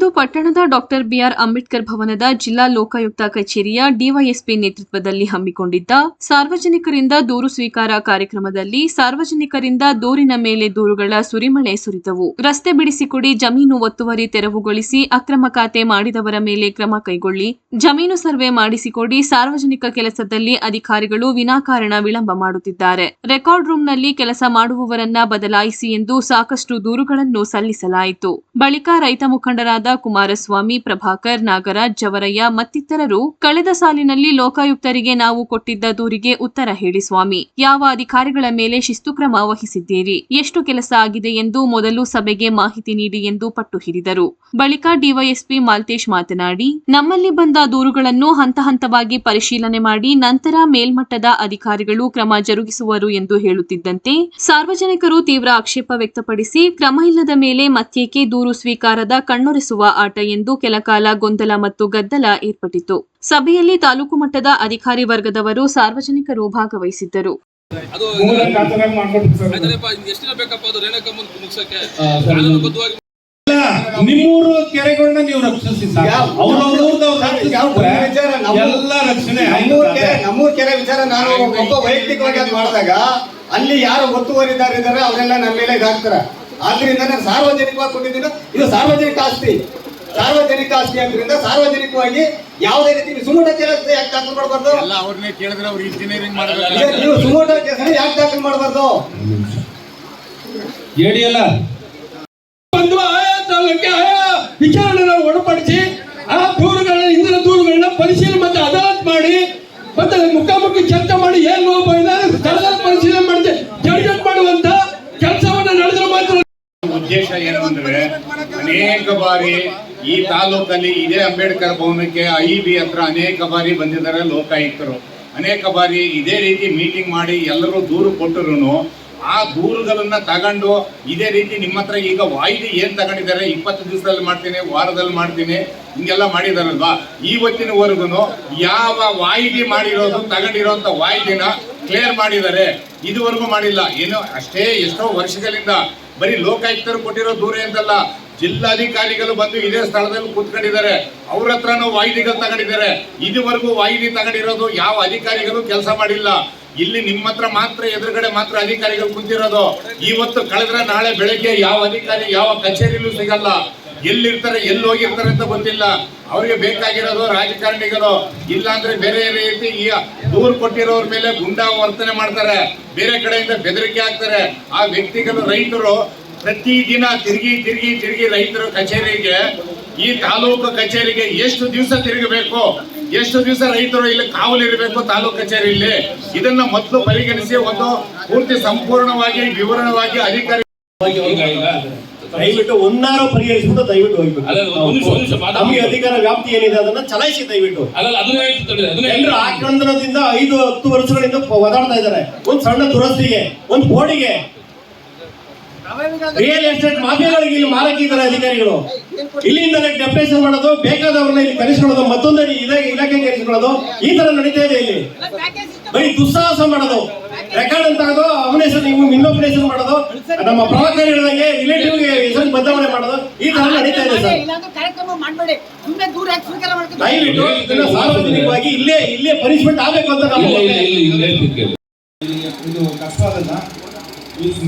ಇಂದು ಪಟ್ಟಣದ doctor B R Ambedkar ಭವನದ ಜಿಲ್ಲಾ ಲೋಕಾಯುಕ್ತ ಕಚೇರಿಯ ಡಿವೈಎಸ್ಪಿ ನೇತೃತ್ವದಲ್ಲಿ ಹಮ್ಮಿಕೊಂಡಿದ್ದ ಸಾರ್ವಜನಿಕರಿಂದ ದೂರು ಸ್ವೀಕಾರ ಕಾರ್ಯಕ್ರಮದಲ್ಲಿ ಸಾರ್ವಜನಿಕರಿಂದ ದೂರಿನ ಮೇಲೆ ದೂರುಗಳ ಸುರಿಮಳೆ ಸುರಿದವು. ರಸ್ತೆ ಬಿಡಿಸಿಕೊಡಿ ಜಮೀನು ಒತ್ತುವರಿ ತೆರವುಗೊಳಿಸಿ ಅಕ್ರಮ ಖಾತೆ ಮಾಡಿದವರ ಮೇಲೆ ಕ್ರಮ ಕೈಗೊಳ್ಳಿ. ಜಮೀನು ಸರ್ವೆ ಮಾಡಿಸಿಕೊಡಿ ಸಾರ್ವಜನಿಕ ಕೆಲಸದಲ್ಲಿ ಅಧಿಕಾರಿಗಳು ವಿನಾಕಾರಣ ವಿಳಂಬ ಮಾಡುತ್ತಿದ್ದಾರೆ. ರೆಕಾರ್ಡ್ ರೂಂನಲ್ಲಿ ಕೆಲಸ ಮಾಡುವವರನ್ನ ಬದಲಾಯಿಸಿ ಎಂದು ಸಾಕಷ್ಟು ದೂರುಗಳನ್ನು ಸಲ್ಲಿಸಲಾಯಿತು. ಬಳಿಕ ರೈತ ಮುಖಂಡರಾದ ಕುಮಾರಸ್ವಾಮಿ, ಪ್ರಭಾಕರ್ ನಾಗರಾಜ್ ಜವರಯ್ಯ ಮತ್ತಿತರರು ಕಳೆದ ಸಾಲಿನಲ್ಲಿ ಲೋಕಾಯುಕ್ತರಿಗೆ ನಾವು ಕೊಟ್ಟಿದ್ದ ದೂರಿಗೆ ಉತ್ತರ ಹೇಳಿ ಸ್ವಾಮಿ. ಯಾವ ಅಧಿಕಾರಿಗಳ ಮೇಲೆ ಶಿಸ್ತು ಕ್ರಮ ವಹಿಸಿದ್ದೀರಿ? ಎಷ್ಟು ಕೆಲಸ ಆಗಿದೆ ಎಂದು ಮೊದಲು ಸಭೆಗೆ ಮಾಹಿತಿ ನೀಡಿ ಎಂದು ಪಟ್ಟು ಹಿಡಿದರು. ಬಳಿಕ ಡಿವೈಎಸ್ಪಿ ಮಾಲ್ತೇಶ್ ಮಾತನಾಡಿ, ನಮ್ಮಲ್ಲಿ ಬಂದ ದೂರುಗಳನ್ನು ಹಂತ ಹಂತವಾಗಿ ಪರಿಶೀಲನೆ ಮಾಡಿ ನಂತರ ಮೇಲ್ಮಟ್ಟದ ಅಧಿಕಾರಿಗಳು ಕ್ರಮ ಜರುಗಿಸುವರು ಎಂದು ಹೇಳುತ್ತಿದ್ದಂತೆ, ಸಾರ್ವಜನಿಕರು ತೀವ್ರ ಆಕ್ಷೇಪ ವ್ಯಕ್ತಪಡಿಸಿ ಕ್ರಮ ಇಲ್ಲದ ಮೇಲೆ ಮತ್ತೇಕೆ ದೂರು ಸ್ವೀಕಾರದ ಕಣ್ಣೊರೆಸುವ ಆಟ ಎಂದು ಕೆಲಕಾಲ ಗೊಂದಲ ಮತ್ತು ಗದ್ದಲ ಏರ್ಪಟ್ಟಿತು ಸಭೆಯಲ್ಲಿ ತಾಲೂಕು ಮಟ್ಟದ ಅಧಿಕಾರಿ ವರ್ಗದವರು ಸಾರ್ವಜನಿಕರು ಭಾಗವಹಿಸಿದ್ದರು. ಸರ್. ನಿಮ್ಮೂರು ಕೆರೆಗಳನ್ನ ನೀವು ರಕ್ಷಿಸಿ ಯಾವ ವಿಚಾರ ಎಲ್ಲ ರಕ್ಷಣೆ ನಮ್ಮೂರ್ ಕೆರೆ ವಿಚಾರ ನಾನು ಒಬ್ಬ ವೈಯಕ್ತಿಕವಾಗಿ ಅದು ಮಾಡಿದಾಗ ಅಲ್ಲಿ ಯಾರು ಒತ್ತುವರಿದಾರಿದ್ದಾರೆ ಅವರೆಲ್ಲ ನಮ್ಮ ಮೇಲೆ ಇದಾಗ್ತಾರ. ಆದ್ರಿಂದ ನಾನು ಸಾರ್ವಜನಿಕವಾಗಿ ಕೊಟ್ಟಿದ್ದೀನಿ ಇದು ಸಾರ್ವಜನಿಕ ಆಸ್ತಿ. ಸಾರ್ವಜನಿಕ ಆಸ್ತಿ ಆದ್ರಿಂದ ಸಾರ್ವಜನಿಕವಾಗಿ ಯಾವುದೇ ರೀತಿ ನೀವು ಸುಮೋಟ ಕೆಲಸ ಯಾಕೆ ದಾಖಲು ಮಾಡಬಾರ್ದು? ಎಲ್ಲ ಅವ್ರನ್ನೇ ಕೇಳಿದ್ರೆ ಅವ್ರು ಇಂಜಿನಿಯರಿಂಗ್ ಮಾಡಬೇಕು. ನೀವು ಸುಮೋಟ ಕೆಲಸ ಯಾಕೆ ದಾಖಲು ಮಾಡಬಾರ್ದು? ಹೇಳಿ ಅಲ್ಲ. ಬಂದು ಆಯಾ ತಾಲೂಕಿಗೆ ಆಯಾ ವಿಚಾರಣೆನ ಒಳಪಡಿಸಿ ಆ ದೂರುಗಳನ್ನ ಹಿಂದಿನ ದೂರುಗಳನ್ನ ಪರಿಶೀಲನೆ ಮತ್ತೆ ಅದಾಲತ್ ಮಾಡಿ ಮತ್ತೆ ಮುಖಾಮುಖಿ ಚರ್ಚೆ ಮಾಡಿ ಏನ್ ಲೋಪ ಇದೆ ಸ್ಥಳದಲ್ಲಿ ಪರಿಶೀಲನೆ ಮಾಡಿದೆ ಜಡ್ಜ್ ಮಾಡುವಂತ ಕೆಲಸವನ್ನ ನಡೆದ್ರೆ ಮಾತ್ರ ಉದ್ದೇಶ ಏನು ಅಂದ್ರೆ ಅನೇಕ ಬಾರಿ ಈ ತಾಲೂಕಲ್ಲಿ ಇದೇ ಅಂಬೇಡ್ಕರ್ ಭವನಕ್ಕೆ ಐ ಬಿ ಹತ್ರ ಅನೇಕ ಬಾರಿ ಬಂದಿದ್ದಾರೆ ಲೋಕಾಯುಕ್ತರು. ಅನೇಕ ಬಾರಿ ಇದೇ ರೀತಿ ಮೀಟಿಂಗ್ ಮಾಡಿ ಎಲ್ಲರೂ ದೂರು ಕೊಟ್ಟರು ಆ ದೂರುಗಳನ್ನ ತಗೊಂಡು ಇದೇ ರೀತಿ ನಿಮ್ಮ ಹತ್ರ ಈಗ ವಾಯಿದೆ ಏನ್ ತಗೊಂಡಿದ್ದಾರೆ, ಇಪ್ಪತ್ತು ದಿವಸದಲ್ಲಿ ಮಾಡ್ತೀನಿ, ವಾರದಲ್ಲಿ ಮಾಡ್ತೀನಿ, ಹಿಂಗೆಲ್ಲ ಮಾಡಿದಾರಲ್ವಾ? ಇವತ್ತಿನವರೆಗೂ ಯಾವ ವಾಯಿದೆ ಮಾಡಿರೋದು, ತಗೊಂಡಿರೋಂಥ ವಾಯಿದೆನ ಕ್ಲಿಯರ್ ಮಾಡಿದ್ದಾರೆ ಇದುವರೆಗೂ ಮಾಡಿಲ್ಲ. ಏನು ಅಷ್ಟೇ ಎಷ್ಟೋ ವರ್ಷಗಳಿಂದ ಬರೀ ಲೋಕಾಯುಕ್ತರು ಕೊಟ್ಟಿರೋ ದೂರ ಅಂತಲ್ಲ, ಜಿಲ್ಲಾಧಿಕಾರಿಗಳು ಬಂದು ಇದೇ ಸ್ಥಳದಲ್ಲಿ ಕೂತ್ಕೊಂಡಿದ್ದಾರೆ. ಅವ್ರ ಹತ್ರನೂ ವಾಯಿದಿಗಳು ತಗೊಂಡಿದ್ದಾರೆ. ಇದುವರೆಗೂ ವಾಯಿದಿ ತಗೊಂಡಿರೋದು ಯಾವ ಅಧಿಕಾರಿಗಳು ಕೆಲಸ ಮಾಡಿಲ್ಲ. ಇಲ್ಲಿ ನಿಮ್ಮ ಹತ್ರ ಮಾತ್ರ, ಎದುರುಗಡೆ ಮಾತ್ರ ಅಧಿಕಾರಿಗಳು ಕುಂತಿರೋದು. ಇವತ್ತು ಕಳೆದ್ರೆ ನಾಳೆ ಬೆಳಗ್ಗೆ ಯಾವ ಅಧಿಕಾರಿ ಯಾವ ಕಚೇರಿಲೂ ಸಿಗಲ್ಲ. ಎಲ್ಲಿರ್ತಾರೆ ಎಲ್ಲಿ ಹೋಗಿರ್ತಾರೆ ಅಂತ ಗೊತ್ತಿಲ್ಲ. ಅವ್ರಿಗೆ ಬೇಕಾಗಿರೋದು ರಾಜಕಾರಣಿಗಳು ಇಲ್ಲ ಅಂದ್ರೆ ಬೇರೆ ರೀತಿ ಈ ದೂರು ಕೊಟ್ಟಿರೋರ ಮೇಲೆ ಗುಂಡಾ ವರ್ತನೆ ಮಾಡ್ತಾರೆ, ಬೇರೆ ಕಡೆಯಿಂದ ಬೆದರಿಕೆ ಹಾಕ್ತಾರೆ. ಆ ವ್ಯಕ್ತಿಗಳು, ರೈತರು ಪ್ರತಿದಿನ ತಿರುಗಿ ತಿರುಗಿ ತಿರುಗಿ ರೈತರ ಕಚೇರಿಗೆ, ಈ ತಾಲೂಕು ಕಚೇರಿಗೆ ಎಷ್ಟು ದಿವಸ ತಿರುಗಬೇಕು, ಎಷ್ಟು ದಿವಸ ರೈತರು ಇಲ್ಲಿ ಕಾವಲಿರಬೇಕು ತಾಲೂಕು ಕಚೇರಿಯಲ್ಲಿ ಇದನ್ನ ಮೊದಲು ಪರಿಗಣಿಸಿ ಒಂದು ಪೂರ್ತಿ ಸಂಪೂರ್ಣವಾಗಿ ವಿವರಣವಾಗಿ ಅಧಿಕಾರಿ ದಯವಿಟ್ಟು ಒಂದಾರು ಪರಿಹರಿಸ್ಬಿಟ್ಟು ದಯವಿಟ್ಟು ಹೋಗ್ಬೇಕು. ನಮಗೆ ಅಧಿಕಾರ ವ್ಯಾಪ್ತಿ ಏನಿದೆ ಅದನ್ನ ಚಲಾಯಿಸಿ ದಯವಿಟ್ಟು. ಎಲ್ಲರೂ ಆಕ್ರಂದನದಿಂದ ಐದು ಹತ್ತು ವರ್ಷಗಳಿಂದ ಒದಾಡ್ತಾ ಇದ್ದಾರೆ. ಒಂದ್ ಸಣ್ಣ ದುರಸ್ತಿಗೆ ಒಂದ್ ಬೋರ್ಡಿಗೆ. ರಿಯಲ್ ಎಸ್ಟೇಟ್ ಮಾಫಿಯಾಗಳಿಗೆ ಇಲ್ಲಿ ಮಾರಕಿದ್ದಾರೆ ಅಧಿಕಾರಿಗಳು. ಇಲ್ಲಿಂದಲೇ ಡೆಪ್ರೇಷನ್ ಮಾಡೋದು ಬೇಕಾದವ್ರನ್ನ ಇಲ್ಲಿ ಕರೆಸ್ಕೊಳ್ಳೋದು ಮತ್ತೊಂದು ಇಲಾಖೆ ಕರೆಸ್ಕೊಳ್ಳೋದು ಈ ತರ ನಡೀತಾ ಇದೆ ಇಲ್ಲಿ. ಬರೀ ದುಸ್ಸಾಹಸ ಮಾಡೋದು. ರೆಕಾರ್ಡ್ ಅಂತ ಅದು ಅವನ ಹೆಸರು ನೀವು ಇನ್ನೊಬ್ಬರ ಹೆಸರು ಮಾಡೋದು. ನಮ್ಮ ಪ್ರವಕ್ತರು ಹೇಳಿದಂಗೆ ರಿಲೇಟಿವ್ ಹೆಸರು ಬದಲಾವಣೆ ಮಾಡೋದು. ಈ ತರ ನಡೀತಾ ಇದೆ ಸರ್. ಇಲ್ಲಾಂದ್ರೆ ಕಾರ್ಯಕ್ರಮ ಮಾಡ್ಬೇಡಿ. ಸುಮ್ಮನೆ ದೂರ ಯಾಕೆ ಸ್ವೀಕಾರ ದಯವಿಟ್ಟು ಇದನ್ನ ಸಾರ್ವಜನಿಕವಾಗಿ ಇಲ್ಲೇ ಇಲ್ಲೇ ಪನಿಷ್ಮೆಂಟ್ ಆಗಬೇಕು ಅಂತ ನಮ್ಮ ಒತ್ತಾಯ. ಇದು ಕಷ್ಟ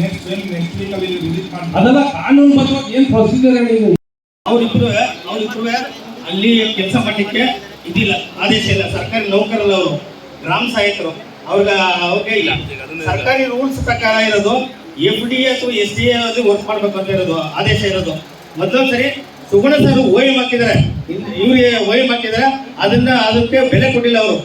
ನೆಕ್ಸ್ಟ್ ನೆಕ್ಸ್ಟ್ ವೀಕ್ ಅಲ್ಲಿ ಮಾಡ್ತಾರೆ. ಅದೆಲ್ಲ ಕಾನೂನು ಬದ್ಧವಾಗಿ ಏನ್ ಪ್ರೊಸೀಜರ್ ಹೇಳಿದ್ರು ಅವರಿಬ್ರು ಅವರಿಬ್ರು ಅಲ್ಲಿ ಕೆಲಸ ಮಾಡಲಿಕ್ಕೆ ಇದಿಲ್ಲ ಆದೇಶ ಇಲ್ಲ. ಸರ್ಕಾರಿ ನೌಕರರು ಗ್ರಾಮ ಸಹಾಯಕರು. ಅವ್ರಿಗೆ ಅವ್ರಿಗೆ ಇಲ್ಲ. ಸರ್ಕಾರಿ ರೂಲ್ಸ್ ಪ್ರಕಾರ ಇರೋದು ಎಫ್ ಡಿ ಅಥವಾ ಎಸ್ ಡಿ ಅಲ್ಲಿ ವರ್ಕ್ ಮಾಡ್ಬೇಕು ಅಂತ ಇರೋದು ಆದೇಶ ಇರೋದು. ಮೊದಲೊಂದ್ಸರಿ ಸುಗುಣ ಸರ್ ಓ ಎಂ ಹಾಕಿದ್ದಾರೆ ಇವ್ರಿಗೆ ಓ ಎಂ ಹಾಕಿದ್ದಾರೆ. ಅದನ್ನ ಅದಕ್ಕೆ ಬೆಲೆ ಕೊಟ್ಟಿಲ್ಲ ಅವರು.